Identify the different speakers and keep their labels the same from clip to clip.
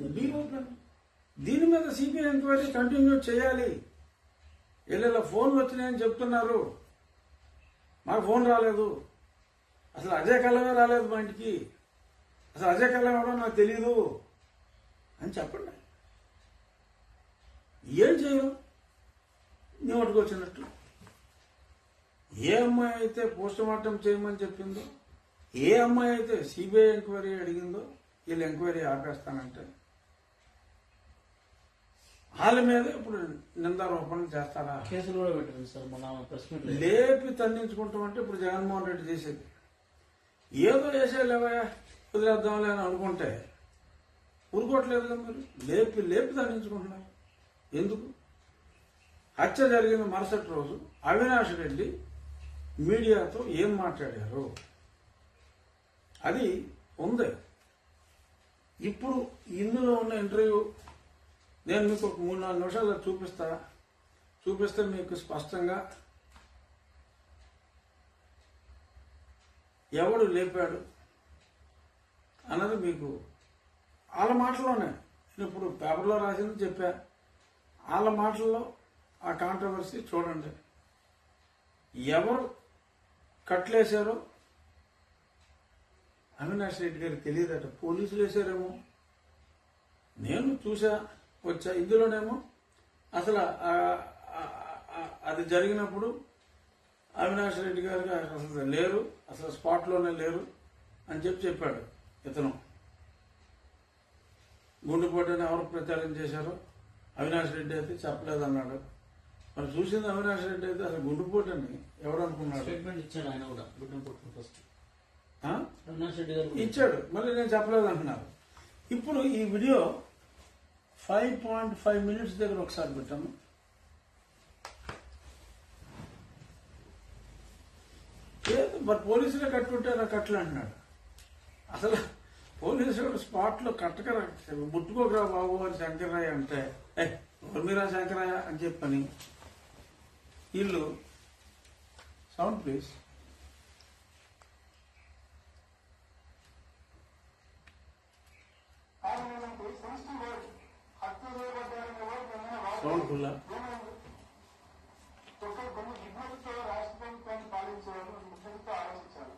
Speaker 1: దీని దీని మీద సిబిఐ ఎంక్వైరీ కంటిన్యూ చేయాలి. వీళ్ళ ఫోన్లు వచ్చినాయని చెప్తున్నారు. మాకు ఫోన్ రాలేదు. అసలు అజయ్ కళ్ళమే రాలేదు మా ఇంటికి. అసలు అజయ్ కళ్ళం ఎవడో నాకు తెలియదు అని చెప్పండి. ఏం చేయరు? నీ ఒకటికి ఏ అమ్మాయి అయితే పోస్ట్ మార్టం చేయమని చెప్పిందో ఏ అమ్మాయి అయితే సిబిఐ ఎంక్వైరీ అడిగిందో వీళ్ళు ఎంక్వైరీ ఆపేస్తానంటే వాళ్ళ మీద ఇప్పుడు నిందారోపణ చేస్తారా?
Speaker 2: కేసులు కూడా పెట్టారు సార్ మన ప్రెస్ మీట్.
Speaker 1: లేపి తన్నించుకుంటాం అంటే ఇప్పుడు జగన్మోహన్ రెడ్డి చేసేది. ఏదో చేసేలేవయ్యా వదిలేద్దాంలే అని అనుకుంటే ఊరుకోవట్లేదు మీరు. లేపి లేపి తన్నించుకుంటున్నారు ఎందుకు? హత్య జరిగిన మరుసటి రోజు. అవినాష్ రెడ్డి మీడియాతో ఏం మాట్లాడారు? అది ఉంది. ఇప్పుడు ఇందులో ఉన్న ఇంటర్వ్యూ నేను మీకు ఒక మూడు నాలుగు నిమిషాల్లో చూపిస్తా. చూపిస్తే మీకు స్పష్టంగా ఎవడు లేపాడు అన్నది మీకు వాళ్ళ మాటల్లోనే. నేను ఇప్పుడు పేపర్లో రాసింది చెప్పా. వాళ్ళ మాటల్లో ఆ కాంట్రవర్సీ చూడండి. ఎవరు కట్లేశారో అవినాష్ రెడ్డి గారికి తెలియదట. పోలీసులు వేశారేమో. నేను చూసా వచ్చా ఇందులోనేమో అసలు అది జరిగినప్పుడు అవినాష్ రెడ్డి గారు అసలు లేరు అసలు స్పాట్లోనే లేరు అని చెప్పి చెప్పాడు ఇతను. గుండెపోటుని ఎవరు ప్రచారం చేశారో అవినాష్ రెడ్డి అయితే చెప్పలేదు అన్నాడు మరి చూసింది అవినాష్ రెడ్డి అయితే అసలు గుండెపోటని ఎవరు అనుకున్నాడు?
Speaker 2: స్టేట్మెంట్ ఇచ్చాడు ఆయన కూడా ఫస్ట్? అవినాష్ రెడ్డి గారు
Speaker 1: ఇచ్చాడు మళ్ళీ నేను చెప్పలేదు అంటున్నారు ఇప్పుడు ఈ video five point five minutes దగ్గర ఒకసారి పెట్టాము. లేదు మరి పోలీసులే కట్టుకుంటారా కట్టలే అంటున్నాడు. అసలు పోలీసులు స్పాట్లో కట్టకరా ముట్టుకోకరా బాబు అని శంకరయ్య అంటే ఏ మీరా శంకరయ్య అని చెప్పని. వీళ్ళు సౌండ్ ప్లీజ్. Oh ఫుల్లా
Speaker 3: ఒక కొన్ని దిగుమతితో రాష్ట్ర ప్రభుత్వాన్ని పాలించేవారు ముఖ్యంతో ఆలోచించారు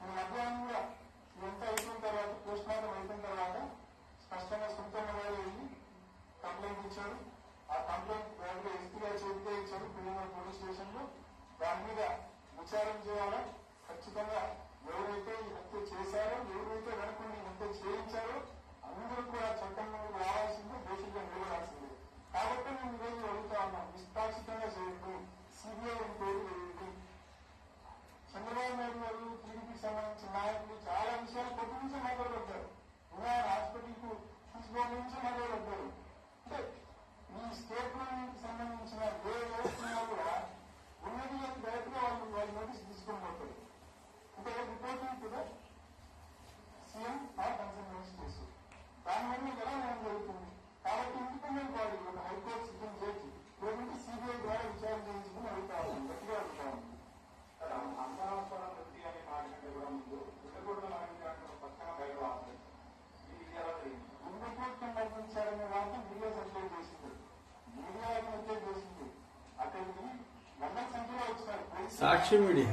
Speaker 3: మన మధ్యాహ్నం కూడా ఇదంతా అయిపోయిన తర్వాత పోస్ట్ మార్టం అయిపోయిన తర్వాత స్పష్టంగా సుంకన్న గారు వెళ్ళి కంప్లైంట్ ఇచ్చారు ఆ కంప్లైంట్ దాంట్లో ఎస్పీ గారు చెబితే ఇచ్చారు పిల్లల పోలీస్ స్టేషన్లో దాని మీద విచారణ చేయాలా ఖచ్చితంగా ఎవరైతే ఈ హత్య చేశారో ఎవరైతే వెనుకొని ఈ హత్య చేయించారో అందరూ కూడా చట్టం ముందుకు రావాల్సిందే దోషులుగా నిలబడాల్సిందే కాబట్టి మేము ఈరోజు అడుగుతా ఉన్నాం నిష్పాక్షితంగా చేయండి సిబిఐ ఎంక్వైరీ చేయండి చంద్రబాబు నాయుడు గారు టీడీపీకి సంబంధించిన నాయకులు చాలా విషయాలు కొద్ది నుంచి మాట్లాడబడ్డారు ఉదాహరణ హాస్పిటల్కు తీసుకోవడం నుంచి మాట్లాడబడ్డారు అంటే ఈ స్టేట్మెంట్ సంబంధించిన ఏ వ్యవస్థ కూడా ఉన్నది అని డైరెక్ట్గా వాళ్ళు వాళ్ళ నోటీస్ తీసుకొని పోతారు అంటే రిపోర్టింగ్ కూడా సీఎం ఆర్ కన్సర్న్ మినిస్టర్స్ దానివల్ల ఎలా న్యాయం జరుగుతుంది కాబట్టి ఇండిపెండెంట్ బాడీ ఒక హైకోర్టు సిద్ధం చేసి లేకుంటే సిబిఐ ద్వారా విచారణ చేయించుకుని అడుగుతా ఉన్నాం గట్టిగా అడుగుతా ఉన్నాం
Speaker 4: అంతరావసరం వృత్తి అనే మాట కంటే కూడా ముందు గుండెగొడ్డ లాంటి పక్కన బయట రావాలి ఇది ఎలా జరిగింది
Speaker 3: గుండెపోటు మరణించారనే వార్త మీడియా సర్క్యులేట్ చేసింది మీడియా సర్క్యులేట్ చేసింది అక్కడికి వందల సంఖ్యలో వచ్చినారు పోలీసులు-
Speaker 1: సాక్షి మీడియా.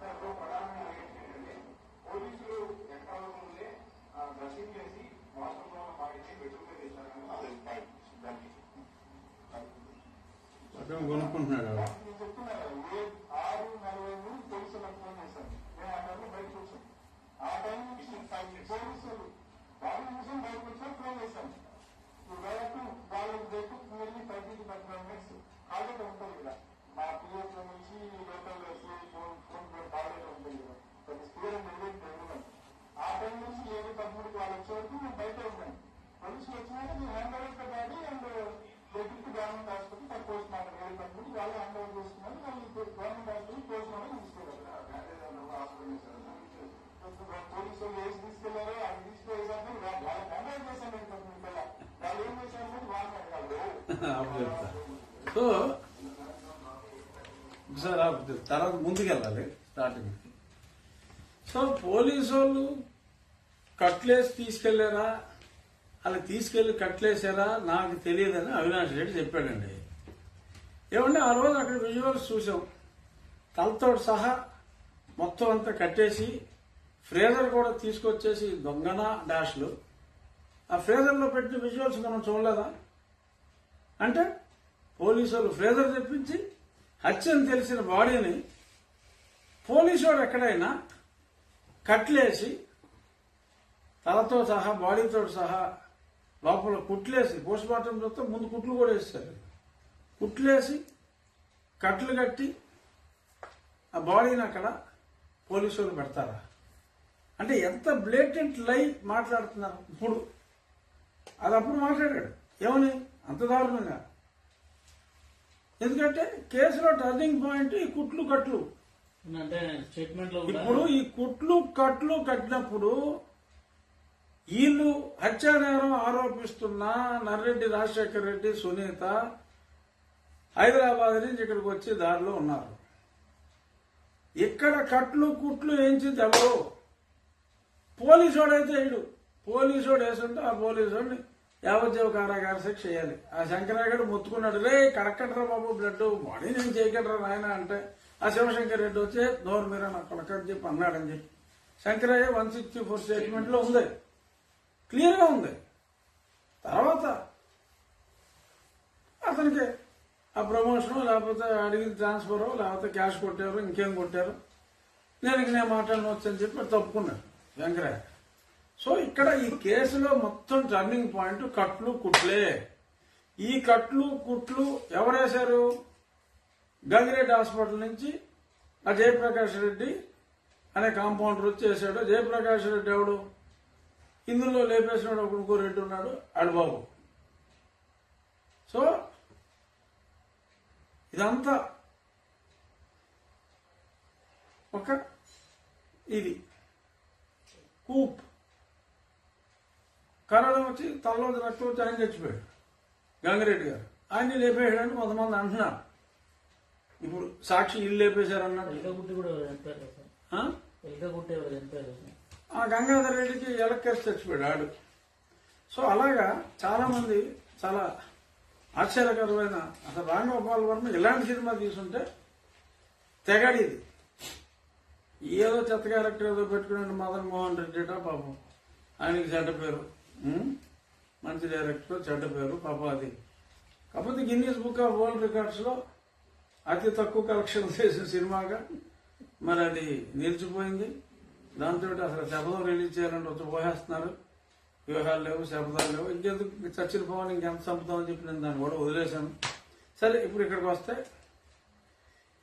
Speaker 3: దాంట్లో ప్రధానంగా ఎక్కడ ముందే దర్శించేసి మోసంలో పాటించి వెతుకుతే చేశారని
Speaker 1: దానికి కొనుక్కుంటున్నాడు అప్పుడు చెప్తా సో సార్ అప్పుడు తర్వాత ముందుకెళ్ళాలి స్టార్టింగ్ సో పోలీసు వాళ్ళు కట్లేసి తీసుకెళ్ళారా అలా తీసుకెళ్ళి కట్లేసారా నాకు తెలియదని అవినాష్ రెడ్డి చెప్పాడండి. ఏమంటే ఆ రోజు అక్కడ విజువల్స్ చూసాం తలతో సహా మొత్తం అంతా కట్టేసి ఫ్రేజర్ కూడా తీసుకొచ్చేసి దొంగన డాష్లు. ఆ ఫ్రేజర్లో పెట్టిన విజువల్స్ మనం చూడలేదా? అంటే పోలీసు వాళ్ళు ఫ్రేజర్ తెప్పించి హత్యని తెలిసిన బాడీని పోలీసు వాడు ఎక్కడైనా కట్లేసి తలతో సహా బాడీతో సహా లోపల కుట్లేసి పోస్ట్ మార్టం చూస్తే ముందు కుట్లు కూడా వేస్తారు. కుట్లేసి కట్లు కట్టి ఆ బాడీని అక్కడ పోలీసు వాళ్ళు పెడతారా? అంటే ఎంత బ్లేటెంట్ లై మాట్లాడుతున్నారు? ఇప్పుడు అది అప్పుడు మాట్లాడాడు. ఏమని? అంత దారుణంగా. ఎందుకంటే కేసులో టర్నింగ్ పాయింట్ ఈ కుట్లు కట్లు. ఇప్పుడు ఈ కుట్లు కట్లు కట్టినప్పుడు వీళ్ళు హత్యానేరం ఆరోపిస్తున్న నర్రెడ్డి రాజశేఖర రెడ్డి సునీత హైదరాబాద్ నుంచి ఇక్కడికి వచ్చి దారిలో ఉన్నారు. ఇక్కడ కట్లు కుట్లు వేయించింది ఎవరు? పోలీసోడు అయితే ఇడు పోలీసోడు వేసుంటే ఆ పోలీసోడిని యావజ్జీవ కారాగార శిక్ష చేయాలి. ఆ శంకరాగడు మొత్తుకున్నాడు రే కడక్కడ్రా బాబు బ్లడ్ బాడీ నేను చేయకడ్రా నాయన? అంటే ఆ శివశంకర్ రెడ్డి వచ్చి నోరు మీద నా కొడకని చెప్పి అన్నాడని చెప్పి. శంకరయ్య వన్ సిక్స్టీ ఫోర్ స్టేట్మెంట్లో ఉంది. క్లియర్గా ఉంది. తర్వాత అతనికి ఆ ప్రమోషన్ లేకపోతే అడిగిన ట్రాన్స్ఫర్ లేకపోతే క్యాష్ కొట్టారు ఇంకేం కొట్టారు. నేను ఇంక నేను మాట్లాడిన వచ్చని చెప్పి తప్పుకున్నాడు శంకరయ్య సో ఇక్కడ ఈ కేసులో మొత్తం టర్నింగ్ పాయింట్ కట్లు కుట్లే. ఈ కట్లు కుట్లు ఎవరేశారు? గంగిరెడ్డి హాస్పిటల్ నుంచి ఆ జయప్రకాష్ రెడ్డి అనే కాంపౌండర్ వచ్చి వేశాడు. జయప్రకాష్ రెడ్డి ఎవడు? ఇందులో లేపేసినాడు ఒక ఇంకో రెడ్డి ఉన్నాడు అడబాబు. సో ఇదంతా ఒక ఇది. కూప్. కరోనా వచ్చి తలలో రక్తం వచ్చి ఆయన చచ్చిపోయాడు. గంగిరెడ్డి గారు. ఆయన్ని లేపేయడానికి కొంతమంది అంటున్నారు. ఇప్పుడు సాక్షి ఇల్లు లేపేశారు అన్నట్టు
Speaker 2: ఎలుక గుట్టి కూడా చనిపోయారు కదా సార్?
Speaker 1: ఆ? గంగాధర్ రెడ్డికి ఎలక్కేసి చచ్చిపోయాడు ఆడు. సో అలాగా చాలా మంది చాలా ఆశ్చర్యకరమైన అసలు రాంగోపాల్ వర్మ ఇలాంటి సినిమా తీసుంటే తెగడిది. ఏదో చెత్త క్యారెక్టర్ ఏదో పెట్టుకున్నాడు మదన్ మోహన్ రెడ్డిట పాపం. ఆయనకి చెడ్డ పేరు? మంచి డైరెక్టర్ చెడ్డ పేరు పాపం అది కాకపోతే గిన్నీస్ బుక్ ఆఫ్ వరల్డ్ రికార్డ్స్లో అతి తక్కువ కలెక్షన్ చేసిన సినిమాగా మరి అది నిలిచిపోయింది. దాంతో అసలు శబ్దం రిలీజ్ చేయాలంటే వచ్చి పోహేస్తున్నారు వ్యూహాలు లేవు శబ్దాలు లేవు. ఇంకెందుకు? చచ్చిన పవన్ ఇంకెంత చంపుతామని చెప్పి నేను దాన్ని కూడా వదిలేశాను. సరే ఇప్పుడు ఇక్కడికి వస్తే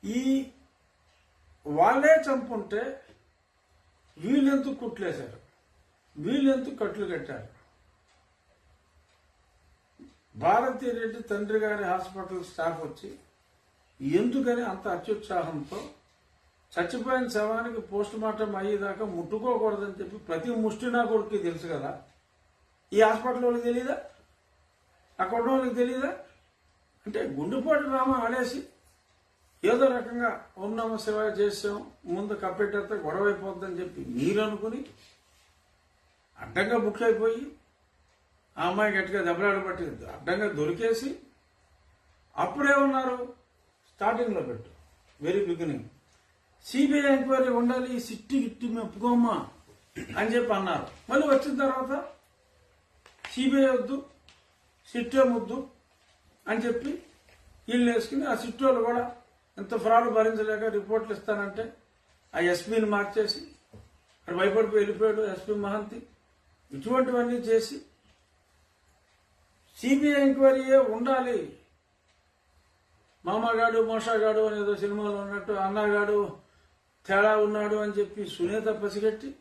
Speaker 1: ఈ వాళ్ళే చంపుంటే వీళ్ళెందుకు కుట్లేశారు? వీళ్ళెందుకు కట్లు కట్టారు? భారతీ రెడ్డి తండ్రి గారి హాస్పిటల్ స్టాఫ్ వచ్చి ఎందుకని అంత అత్యుత్సాహంతో చచ్చిపోయిన శవానికి పోస్ట్ మార్టం అయ్యేదాకా ముట్టుకోకూడదని చెప్పి ప్రతి ముష్టి నా కొడుకు తెలుసు కదా. ఈ హాస్పిటల్ వాళ్ళకి తెలియదా అక్కడ వాళ్ళకి తెలియదా అంటే గుండెపోటు రామ ఆడేసి ఏదో రకంగా ఓం నమ శివాయ చేసాం ముందు కప్పెట్టేస్తే గొడవ అయిపోద్దని చెప్పి మీరు అనుకుని అడ్డంగా బుక్ అయిపోయి ఆ అమ్మాయి గట్టిగా దెబ్బలాడ పట్టి అడ్డంగా దొరికేసి అప్పుడేమన్నారు స్టార్టింగ్లో పెట్టు. వెరీ బిగినింగ్ సిబిఐ ఎంక్వైరీ ఉండాలి సిట్టి గిట్టి మెప్పుకోమ్మా అని చెప్పి అన్నారు. మళ్ళీ వచ్చిన తర్వాత సిబిఐ వద్దు సిట్టే ముద్దు అని చెప్పి వీళ్ళు వేసుకుని ఆ సిట్టోళ్ళు కూడా ఎంత ఫ్రాడ్ భరించలేక రిపోర్ట్లు ఇస్తానంటే ఆ ఎస్పీని మార్చేసి అక్కడ భయపడిపోయి వెళ్ళిపోయాడు ఎస్పీ మహంతి. ఇటువంటివన్నీ చేసి సిబిఐ ఎంక్వైరీయే ఉండాలి. మామగాడు మోషాగాడు అనేదో సినిమాలో ఉన్నట్టు అన్నగాడు తేడా ఉన్నాడు అని చెప్పి సునీత పసిగట్టి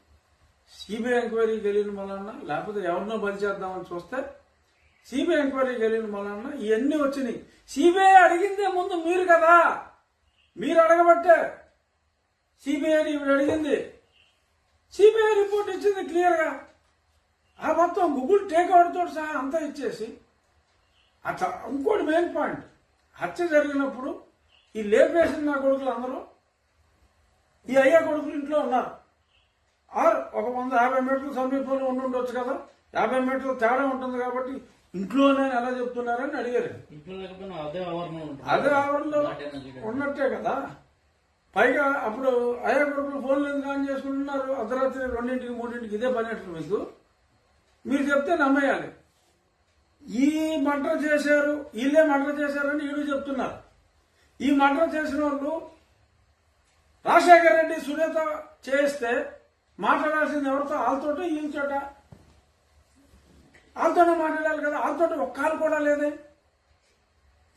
Speaker 1: సిబిఐ ఎంక్వైరీకి వెళ్ళిన వలన లేకపోతే ఎవరినో బలి చేద్దామని చూస్తే సిబిఐ ఎంక్వైరీకి వెళ్ళిన వలన ఇవన్నీ వచ్చినాయి. సిబిఐ అడిగిందే ముందు మీరు కదా. మీరు అడగబట్టే సిబిఐని ఇప్పుడు అడిగింది. సిబిఐ రిపోర్ట్ ఇచ్చింది క్లియర్గా. ఆ మొత్తం గూగుల్ టేక్అవుట్ తోటి సహా అంతా ఇచ్చేసి అట్లా ఇంకోటి మెయిన్ పాయింట్. హత్య జరిగినప్పుడు ఈ లేపేసిన నా కొడుకులు అందరూ ఈ అయ్యా కొడుకులు ఇంట్లో ఉన్నారు. ఆర్ ఒక వంద యాభై మీటర్ల సమీపంలో ఉండి ఉండొచ్చు కదా. యాభై మీటర్ల తేడా ఉంటుంది కాబట్టి ఇంట్లోనే ఎలా చెప్తున్నారని అడిగారు.
Speaker 2: ఇంట్లో అదే ఆవరణలో
Speaker 1: ఉన్నట్టే కదా. పైగా అప్పుడు అయ్యా కొడుకులు ఫోన్లు ఎందుకు ఆన్ చేసుకుంటున్నారు? అర్ధరాత్రి రెండింటికి మూడింటికి ఇదే పని మీకు. మీరు చెప్తే నమ్మేయాలి. ఈ మర్డర్ చేశారు వీళ్ళే మర్డర్ చేశారని వీళ్ళు చెప్తున్నారు. ఈ మర్డర్ చేసిన వాళ్ళు రాజశేఖర రెడ్డి సునీత చేస్తే మాట్లాడాల్సింది ఎవరితో? వాళ్ళతోట వీళ్ళతోట వాళ్ళతోనే మాట్లాడాలి కదా వాళ్ళతోటి ఒక్క కూడా లేదే.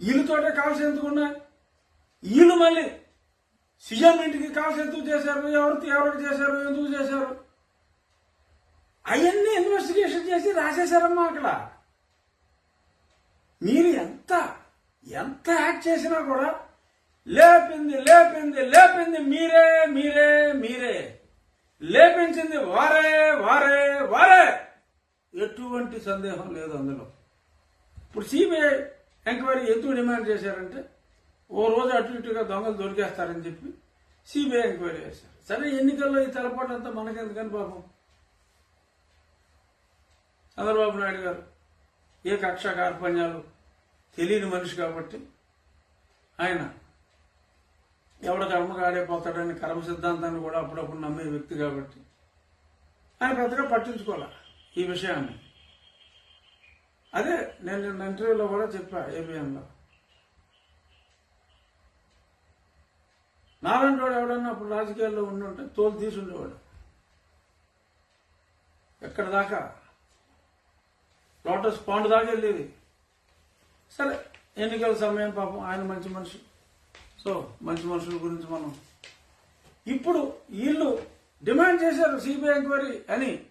Speaker 1: వీళ్ళతోటే కాల్స్ ఎందుకు ఉన్నాయి? వీళ్ళు మళ్ళీ సీఎం ఇంటికి కాల్స్ ఎందుకు చేశారు? ఎవరితో ఎవరికి చేశారు? ఎందుకు చేశారు? అవన్నీ ఇన్వెస్టిగేషన్ చేసి రాసేశారమ్మా అక్కడ. మీరు ఎంత ఎంత యాక్ట్ చేసినా కూడా లేపింది లేపింది లేపింది మీరే మీరే మీరే. లేపించింది వారే వారే వారే. ఎటువంటి సందేహం లేదు అందులో. ఇప్పుడు సిబిఐ ఎంక్వైరీ ఎందుకు డిమాండ్ చేశారంటే ఓ రోజు అటు ఇటుగా దొంగలు దొరికేస్తారని చెప్పి సిబిఐ ఎంక్వైరీ చేశారు. సరే ఎన్నికల్లో ఈ తలపాటు అంతా మనకెందుకని పాపం? చంద్రబాబు నాయుడు గారు. ఏ కక్ష కార్పణ్యాలు తెలియని మనిషి కాబట్టి ఆయన ఎవడ కర్మగా ఆడైపోతాడని కర్మ సిద్ధాంతాన్ని కూడా అప్పుడప్పుడు నమ్మే వ్యక్తి కాబట్టి ఆయన పెద్దగా పట్టించుకోలే ఈ విషయాన్ని. అదే నేను నిన్న ఇంటర్వ్యూలో కూడా చెప్పా ఏబిఎన్లో నారాయణ వాడు ఎవడన్నా అప్పుడు రాజకీయాల్లో ఉండుంటే తోలు తీసుండేవాడు ఎక్కడ దాకా? లోటస్ పాండ్ దాకా వెళ్ళేది. సరే ఎన్నికల సమయం పాపం ఆయన మంచి మనిషి సో మంచి మనుషుల గురించి మనం. ఇప్పుడు వీళ్ళు డిమాండ్ చేశారు సిబిఐ ఎంక్వైరీ అని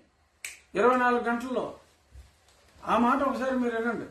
Speaker 1: ఇరవై నాలుగు గంటల్లో. ఆ మాట ఒకసారి మీరు వినండి.